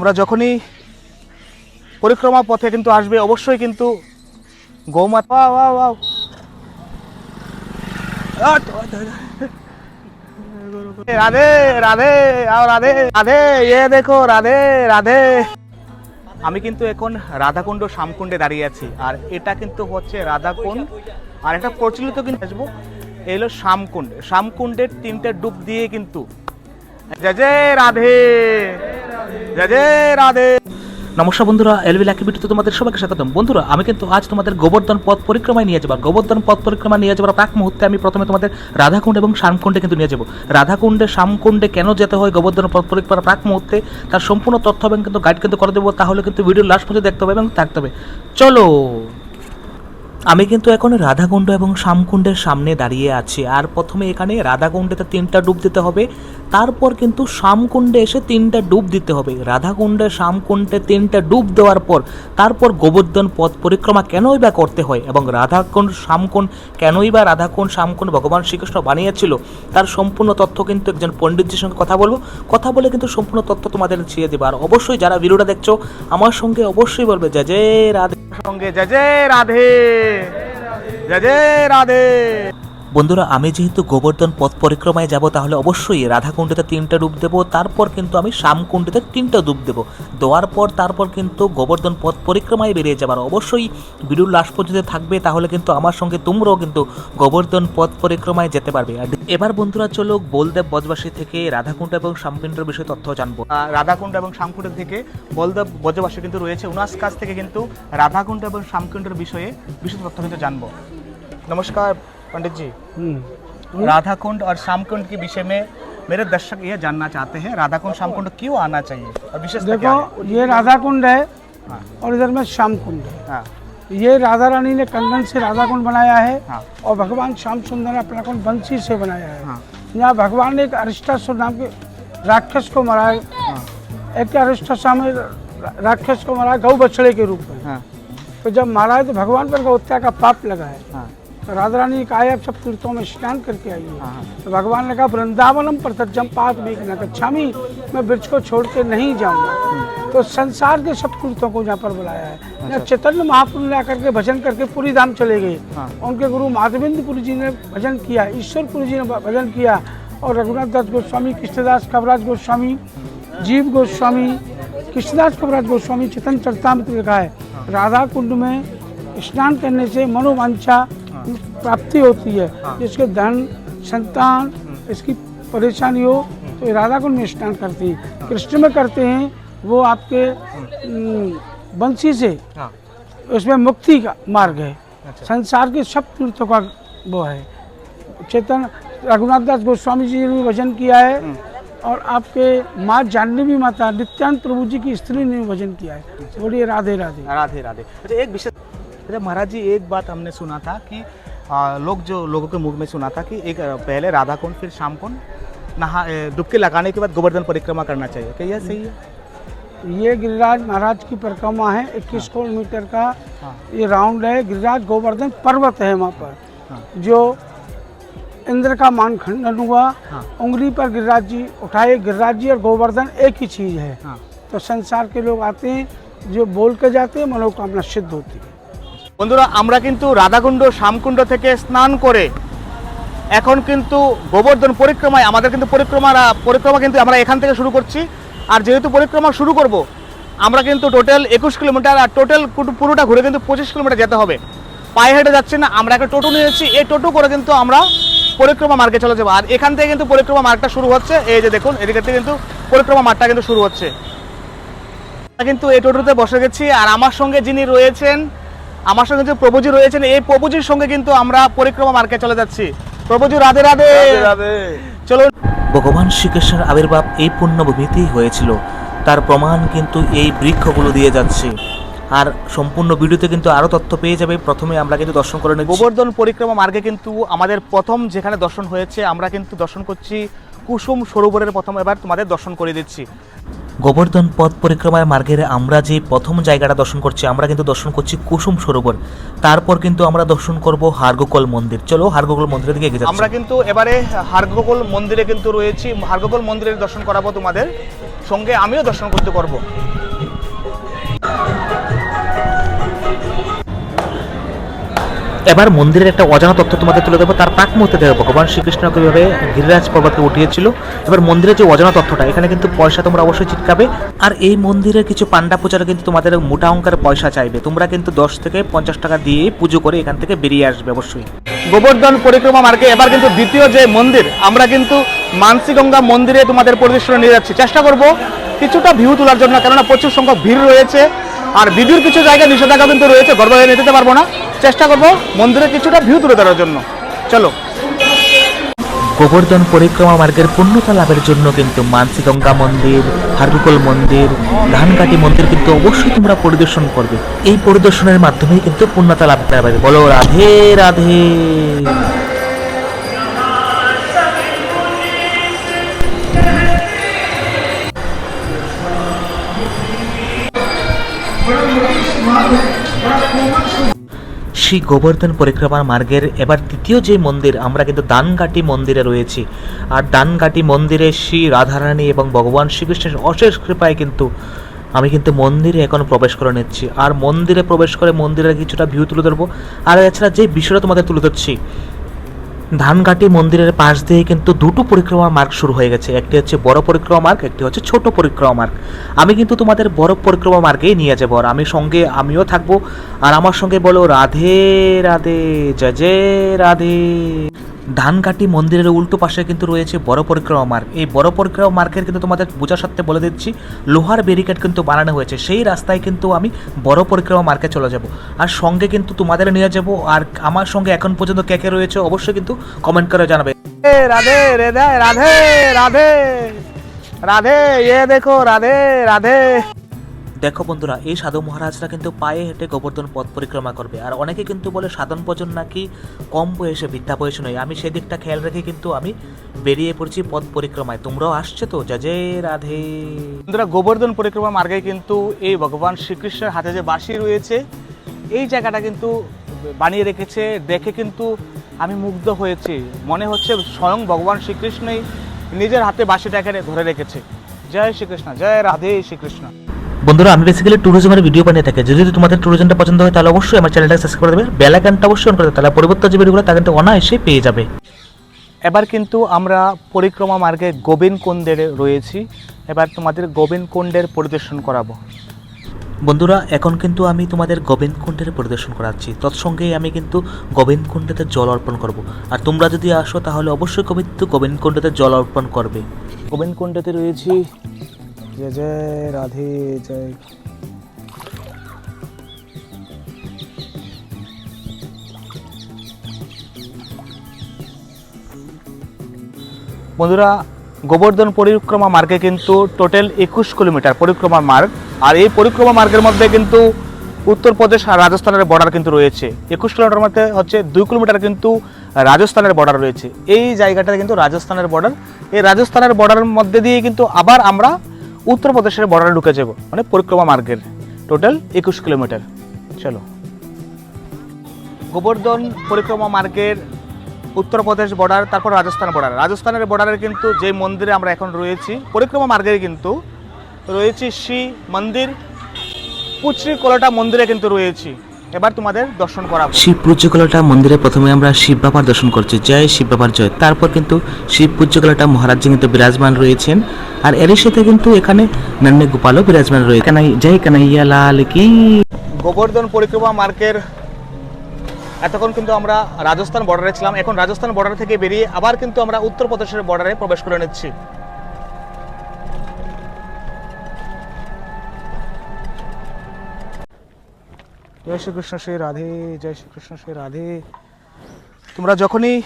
তোমরা যখনই পরিক্রমা পথে কিন্তু আসবে, অবশ্যই কিন্তু গৌমাতা। রাধে রাধে রাধে রাধে, এ দেখো, রাধে রাধে। আমি কিন্তু এখন রাধাকুণ্ড শ্যামকুণ্ডে দাঁড়িয়ে আছি, আর এটা কিন্তু হচ্ছে রাধাকুণ্ড, আর এটা প্রচলিত কিন্তু আসব এই হলো শ্যামকুণ্ড। শ্যামকুণ্ডের তিনটে ডুব দিয়ে কিন্তু জয়, রাধে। রাধে। নমস্কার বন্ধুরা, এলবি লাকি ভিডিওতে তোমাদের সবাইকে স্বাগতম। বন্ধুরা, আমি কিন্তু আজ তোমাদের গোবর্ধন পথ পরিক্রমায় নিয়ে যাবার গোবর্ধন পথ পরিক্রমা নিয়ে যাবার প্রাক মুহূর্তে আমি প্রথমে তোমাদের রাধাকুণ্ড এবং শ্যামকুণ্ডে কিন্তু নিয়ে যাব। রাধাকুণ্ডে, শ্যামকুণ্ডে কেন যেতে হয় গোবর্ধন পথ পরিক্রমা প্রাক মুহূর্তে, তার সম্পূর্ণ তথ্য এবং কিন্তু গাইড কিন্তু করে দেবো, তাহলে কিন্তু ভিডিও লাস্ট পর্যন্ত দেখতে হবে এবং থাকতে হবে। চলো। আমি কিন্তু এখন রাধাকুণ্ড এবং শ্যামকুণ্ডের সামনে দাঁড়িয়ে আছি। আর প্রথমে এখানে রাধাকুণ্ডেতে তিনটা ডুব দিতে হবে। তারপর কিন্তু শ্যামকুণ্ডে এসে তিনটা ডুব দিতে হবে। রাধাকুণ্ডে, শ্যামকুণ্ডে তিনটা ডুব দেওয়ার পর তারপর গোবর্ধন পথ পরিক্রমা কেনই বা করতে হয় এবং রাধাকুণ্ড, শ্যামকুণ্ড কেনই বা রাধাকুণ্ড, শ্যামকুণ্ড ভগবান শ্রীকৃষ্ণ বানিয়েছিল তার সম্পূর্ণ তথ্য কিন্তু একজন পণ্ডিতজির সঙ্গে কথা বলব। কথা বলে কিন্তু সম্পূর্ণ তথ্য তোমাদের ছিঁড়ে দেবো। আর অবশ্যই যারা ভিডিওটা দেখছ, আমার সঙ্গে অবশ্যই বলবে, জয় জয় রাধে সঙ্গে জয় জয় রাধে। জয় জয় রাধে বন্ধুরা, আমি যেহেতু গোবর্ধন পথ পরিক্রমায় যাব, তাহলে অবশ্যই রাধাকুণ্ডতে তিনটা রূপ দেবো, তারপর কিন্তু আমি শ্যামকুণ্ডতে তিনটা রূপ দেবো। দেওয়ার পর, তারপর কিন্তু গোবর্ধন পথ পরিক্রমায় বেরিয়ে যাবার। অবশ্যই বিরুল লাশ পর্যন্ত থাকবে, তাহলে কিন্তু আমার সঙ্গে তোমরাও কিন্তু গোবর্ধন পথ পরিক্রমায় যেতে পারবে। আর এবার বন্ধুরা, চলো বলদেব বজবাসী থেকে রাধাকুণ্ড এবং শ্যামকুণ্ডের বিষয়ে তথ্য জানব। রাধাকুণ্ড এবং শ্যামকুণ্ড থেকে বলদেব বজবাসী কিন্তু রয়েছে। উনাস কাছ থেকে কিন্তু রাধাকুণ্ড এবং শ্যামকুণ্ডের বিষয়ে বিশেষ তথ্য কিন্তু জানব। নমস্কার। पंडित जी राधा कुंड और श्याम कुंड के विषय में मेरे दर्शक ये जानना चाहते हैं राधा कुंड श्याम कुंड क्यों आना चाहिए और विशेष देखो ये राधा कुंड है हाँ। और इधर में श्याम कुंड है। हाँ। ये राधा रानी ने कंगन से राधा कुंड बनाया है हाँ। और भगवान श्याम सुंदर ने अपना कुंड बंसी से बनाया है। हाँ। यहाँ भगवान ने एक अरिष्टासुर नाम के राक्षस को मारा है। एक अरिष्टासा में राक्षस को मारा गौ बछड़े के रूप में। हाँ। तो जब मारा है तो भगवान पर गौत्या का पाप लगा है। राधा रानी ने कहा है, सब तीर्थों में स्नान करके आई है। हाँ तो भगवान ने कहा वृंदावनम प्रतजम पात में न गच्छामी मैं ब्रज को छोड़ के नहीं जाऊँगा। तो संसार के सब तीर्थों को यहाँ पर बुलाया है। यहाँ चैतन्य महाप्रभु ने आकर के भजन करके पूरी धाम चले गए। हाँ। उनके गुरु माधवेंद्रपुरी जी ने भजन किया ईश्वरपुरी जी ने भजन किया और रघुनाथ दास गोस्वामी कृष्णदास कवराज गोस्वामी जीव गोस्वामी कृष्णदास कवराज गोस्वामी चेतन चरतामृत में लिखा है। राधा कुंड में स्नान करने से मनोवांछा प्राप्ति होती है। जिसके धन संतान इसकी परेशानी हो तो राधा कुंड में स्नान करते हैं। कृष्ण में करते हैं वो आपके बंसी से हाँ। उसमें मुक्ति का मार्ग है। अच्छा। संसार के सब तीर्थों का वो है। चेतन रघुनाथ दास गोस्वामी जी ने भी भजन किया है और आपके माँ जानवी माता नित्यानंद प्रभु जी की स्त्री ने भी भजन किया है। बोलिए राधे राधे। राधे राधे। अच्छा एक विशेष अच्छा महाराज जी एक बात हमने सुना था कि आ, लोग जो लोगों के मुख में सुना था कि एक पहले राधा कुंड फिर शाम कुंड नहा डुबकी लगाने के बाद गोवर्धन परिक्रमा करना चाहिए। क्या यह सही है? ये गिरिराज महाराज की परिक्रमा है 21 किलोमीटर का। हाँ। ये राउंड है गिरिराज गोवर्धन पर्वत है वहाँ पर। हाँ। जो इंद्र का मान खंडन हुआ हाँ। उंगली पर गिरिराज जी उठाए गिरिराज जी और गोवर्धन एक ही चीज़ है। हाँ। तो संसार के लोग आते हैं जो बोल के जाते हैं मनोकामना सिद्ध होती है। বন্ধুরা, আমরা কিন্তু রাধাকুণ্ড, শ্যামকুণ্ড থেকে স্নান করে এখন কিন্তু গোবর্ধন পরিক্রমায়, আমাদের কিন্তু পরিক্রমা পরিক্রমা কিন্তু আমরা এখান থেকে শুরু করছি। আর যেহেতু পরিক্রমা শুরু করব, আমরা কিন্তু টোটাল একুশ কিলোমিটার, আর টোটাল পুরোটা ঘুরে কিন্তু পঁচিশ কিলোমিটার যেতে হবে। পায়ে হেঁটে যাচ্ছি না, আমরা একটা টোটো নিয়েছি, এই টোটো করে কিন্তু আমরা পরিক্রমা মার্গে চলে যাব। আর এখান থেকে কিন্তু পরিক্রমা মার্গটা শুরু হচ্ছে, এই যে দেখুন, এদিকে কিন্তু পরিক্রমা মার্গটা কিন্তু শুরু হচ্ছে। কিন্তু এই টোটোতে বসে গেছি, আর আমার সঙ্গে যিনি রয়েছেন আমার সঙ্গে যে প্রভুজি রয়েছেন এই প্রভুজির সঙ্গে কিন্তু আমরা পরিক্রমা মার্কে চলে যাচ্ছি। প্রভুজি রাধে রাধে। চলো ভগবান শ্রীকৃষ্ণের আবির্ভাব এই পুণ্যভূমিতেই হয়েছিল। তার প্রমাণ কিন্তু এই বৃক্ষগুলো দিয়ে যাচ্ছে। আর সম্পূর্ণ ভিডিওতে কিন্তু আরও তথ্য পেয়ে যাবে। প্রথমে আমরা কিন্তু দর্শন করে নিই গোবর্ধন পরিক্রমা মার্গে কিন্তু আমাদের প্রথম যেখানে দর্শন হয়েছে আমরা কিন্তু দর্শন করছি কুসুম সরোবরের প্রথম এবার তোমাদের দর্শন করে দিচ্ছি। গোবর্ধন পথ পরিক্রমায় মার্গের আমরা যে প্রথম জায়গাটা দর্শন করছি, আমরা কিন্তু দর্শন করছি কুসুম সরোবর। তারপর কিন্তু আমরা দর্শন করব হারগোকল মন্দির। চলো হারগোকল মন্দিরের দিকে গেছি আমরা কিন্তু এবারে হারগোকল মন্দিরে কিন্তু রয়েছি। হারগোকল মন্দিরের দর্শন করাবো তোমাদের। সঙ্গে আমিও দর্শন করতে করব। এবার মন্দিরের একটা অজানা তথ্য তোমাদের তুলে দেবো তার প্রাক মুহূর্তে দেখো, ভগবান শ্রীকৃষ্ণ কীভাবে গিরিরাজ পর্বতকে উঠিয়েছিল। এবার মন্দিরের যে অজানা তথ্যটা, এখানে কিন্তু পয়সা তোমরা অবশ্যই চিটকাবে আর এই মন্দিরের কিছু পান্ডা পূজারা কিন্তু তোমাদের মোটা অঙ্কের পয়সা চাইবে। তোমরা কিন্তু দশ থেকে পঞ্চাশ টাকা দিয়ে পুজো করে এখান থেকে বেরিয়ে আসবে অবশ্যই। গোবর্ধন পরিক্রমা মার্গে, এবার কিন্তু দ্বিতীয় যে মন্দির, আমরা কিন্তু মানসিগঙ্গা মন্দিরে তোমাদের পরিদর্শনে নিয়ে যাচ্ছি। চেষ্টা করব কিছুটা ভিউ তোলার জন্য, কেননা প্রচুর সংখ্যক ভিড় রয়েছে। আর ভিডিওর কিছু জায়গায় নিষেধাজ্ঞা কিন্তু রয়েছে গর্ব হয়ে নিতে পারব না। চেষ্টা করব মন্দিরে কিছুটা ভিউ তুলে ধরার জন্য। চলো। গোবর্ধন পরিক্রমা মার্গের পূর্ণতা লাভের জন্য কিন্তু মানসিগঙ্গা মন্দির হারবিকল মন্দির ধানকাটি মন্দির কিন্তু অবশ্যই তোমরা পরিদর্শন করবে। এই পরিদর্শনের মাধ্যমেই কিন্তু পূর্ণতা লাভ করা পাবে বলো রাধে রাধে। শ্রী গোবর্ধন পরিক্রমা মার্গের এবার দ্বিতীয় যে মন্দির, আমরা কিন্তু দানঘাটি মন্দিরে রয়েছি। আর দানঘাটি মন্দিরে শ্রী রাধারানী এবং ভগবান শ্রীকৃষ্ণের অশেষ কৃপায় কিন্তু আমি কিন্তু মন্দিরে এখন প্রবেশ করে নিচ্ছি। আর মন্দিরে প্রবেশ করে মন্দিরের কিছুটা ভিউ তুলে ধরবো। আর এছাড়া যে বিষয়টা তোমাদের তুলে ধরছি ধানঘাটি মন্দিরের পাশ দিয়ে কিন্তু দুটো পরিক্রমা মার্গ শুরু হয়ে গেছে। একটি হচ্ছে বড় পরিক্রমা মার্গ, একটি হচ্ছে ছোট পরিক্রমা মার্গ। আমি কিন্তু তোমাদের বড় পরিক্রমা মার্গেই নিয়ে যাব আর আমি সঙ্গে, আমিও থাকব। আর আমার সঙ্গে বলো, রাধে রাধে, জয় জয়, রাধে। ধানঘাটি মন্দিরের উল্টো পাশে কিন্তু রয়েছে বড় পরিক্রমা মার্গ এই বড় পরিক্রমা মার্গের কিন্তু তোমাদের বোঝার সাথে বলে দিচ্ছি লোহার ব্যারিকেড কিন্তু বানানো হয়েছে সেই রাস্তায় কিন্তু আমি বড় পরিক্রমা মার্গে চলে যাব আর সঙ্গে কিন্তু তোমাদের নিয়ে যাব আর আমার সঙ্গে এখন পর্যন্ত কে কে রয়েছে অবশ্যই কিন্তু কমেন্ট করে জানাবে ए, राधे राधे राधे राधे राधे ये देखो राधे राधे দেখো বন্ধুরা, এই সাধু মহারাজরা কিন্তু পায়ে হেঁটে গোবর্ধন পথ পরিক্রমা করবে। আর অনেকে কিন্তু বলে সাধন ভোজন নাকি কম বয়সে, বৃদ্ধা বয়সে নয়। আমি সেদিকটা খেয়াল রেখে কিন্তু আমি বেরিয়ে পড়ছি পথ পরিক্রমায়। তোমরাও আসছে তো? যা রাধে। বন্ধুরা, গোবর্ধন পরিক্রমা মার্গে কিন্তু এই ভগবান শ্রীকৃষ্ণের হাতে যে বাঁশি রয়েছে, এই জায়গাটা কিন্তু বানিয়ে রেখেছে। দেখে কিন্তু আমি মুগ্ধ হয়েছি। মনে হচ্ছে স্বয়ং ভগবান শ্রীকৃষ্ণই নিজের হাতে বাঁশিটা এখানে ধরে রেখেছে। জয় শ্রীকৃষ্ণ, জয় রাধে শ্রীকৃষ্ণ। বন্ধুরা আমি বেসিক্যালি ট্যুরিজমের ভিডিও বানিয়ে থাকি। যদি তোমাদের ট্যুরিজমটা পছন্দ হয় তাহলে অবশ্যই আমার চ্যানেলটাকে সাবস্ক্রাইব করে দেবে। বেল আইকনটা অবশ্যই অন করে দেবে। তাহলে পরবর্তী যে ভিডিওগুলো তা কিন্তু অনায়াসে পেয়ে যাবে। এবার কিন্তু আমরা পরিক্রমা মার্গে গোবিন্দ কুণ্ডে রয়েছি। এবার তোমাদের গোবিন্দ কুণ্ডের পরিদর্শন করাবো। বন্ধুরা এখন কিন্তু আমি তোমাদের গোবিন্দ কুণ্ডের পরিদর্শন করাচ্ছি। তৎসঙ্গে আমি কিন্তু গোবিন্দ কুণ্ডেতে জল অর্পণ করব। আর তোমরা যদি আসো তাহলে অবশ্যই কিন্তু গোবিন্দ কুণ্ডেতে জল অর্পণ করবে। গোবিন্দ কুণ্ডতে রয়েছি। জয় জয়, রাধে, জয়। বন্ধুরা, গোবর্ধন পরিক্রমা মার্গে কিন্তু টোটাল একুশ কিলোমিটার পরিক্রমা মার্গ, আর এই পরিক্রমা মার্গের মধ্যে কিন্তু উত্তরপ্রদেশ আর রাজস্থানের বর্ডার কিন্তু রয়েছে। একুশ কিলোমিটার মধ্যে হচ্ছে দুই কিলোমিটার কিন্তু রাজস্থানের বর্ডার রয়েছে। এই জায়গাটা কিন্তু রাজস্থানের বর্ডার এই রাজস্থানের বর্ডারের মধ্যে দিয়ে কিন্তু আবার আমরা উত্তরপ্রদেশের বর্ডারে ঢুকে যাব মানে পরিক্রমা মার্গের। টোটাল একুশ কিলোমিটার। চলো। গোবর্ধন পরিক্রমা মার্গের উত্তরপ্রদেশ বর্ডার, তারপর রাজস্থান বর্ডার। রাজস্থানের বর্ডারের কিন্তু যে মন্দিরে আমরা এখন রয়েছি, পরিক্রমা মার্গের কিন্তু রয়েছে শ্রী মন্দির পুচরি কলাটা মন্দিরে কিন্তু রয়েছি। এবার তোমাদের দর্শন করাবো। শিব পূজ্যকলাটা মন্দিরে প্রথমে আমরা শিব বাবার দর্শন করছি। জয় শিব বাবার জয়। তারপর কিন্তু শিব পূজ্যকলাটা মহারাজ কিন্তু বিরাজমান রয়েছেন। আর এর সাথে কিন্তু এখানে নন্নে গোপালও বিরাজমান রয়েছে। কানাই জয় কানাইয়া লাল কি। গোবর্ধন পরিক্রমা মার্কের এতক্ষণ কিন্তু আমরা রাজস্থান বর্ডারে ছিলাম। এখন রাজস্থান বর্ডার থেকে বেরিয়ে আবার কিন্তু আমরা উত্তরপ্রদেশের বর্ডারে প্রবেশ করে নিচ্ছি। জয় শ্রীকৃষ্ণ, শ্রী রাধে, জয় শ্রীকৃষ্ণ, শ্রী রাধে। তোমরা যখনই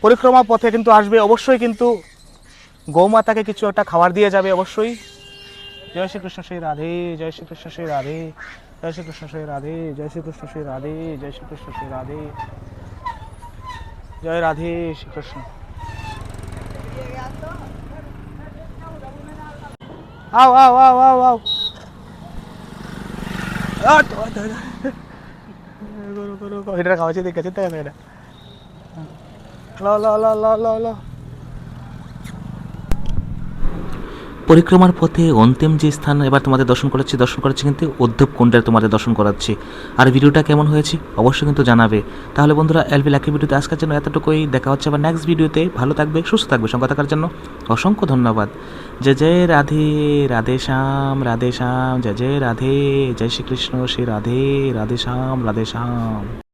পরিক্রমা পথে কিন্তু আসবে, অবশ্যই কিন্তু গৌমাতাকে কিছু একটা খাবার দিয়ে যাবে, অবশ্যই। জয় শ্রীকৃষ্ণ, শ্রী রাধে, জয় শ্রীকৃষ্ণ, শ্রী রাধে। জয় শ্রীকৃষ্ণ, শ্রী রাধে, জয় শ্রীকৃষ্ণ, শ্রী রাধে, জয় শ্রীকৃষ্ণ, শ্রী রাধে। জয় রাধে শ্রীকৃষ্ণ। আও আও আও আও আও আ, তো, তো, তো। করো, করো, করো। এটা খাওয়া চিন্তা চিন্তা কেন এটা ল ল ল ল ল পরিক্রমার পথে অন্তিম যে স্থান এবার তোমাদের দর্শন করাচ্ছি দর্শন করাচ্ছি কিন্তু উদ্ধব কুণ্ডের তোমাদের দর্শন করাচ্ছি। আর ভিডিওটা কেমন হয়েছে অবশ্যই কিন্তু জানাবে। তাহলে বন্ধুরা এলবি লাকি ভিডিওতে আজকের জন্য এতটুকুই। দেখা হচ্ছে আবার নেক্সট ভিডিওতে ভালো থাকবে, সুস্থ থাকবে। সঙ্গে থাকার জন্য অসংখ্য ধন্যবাদ। জয় জয় রাধে রাধে শ্যাম রাধে শ্যাম। জয় জয় রাধে, জয় শ্রীকৃষ্ণ। শ্রী রাধে রাধে শ্যাম রাধে শ্যাম।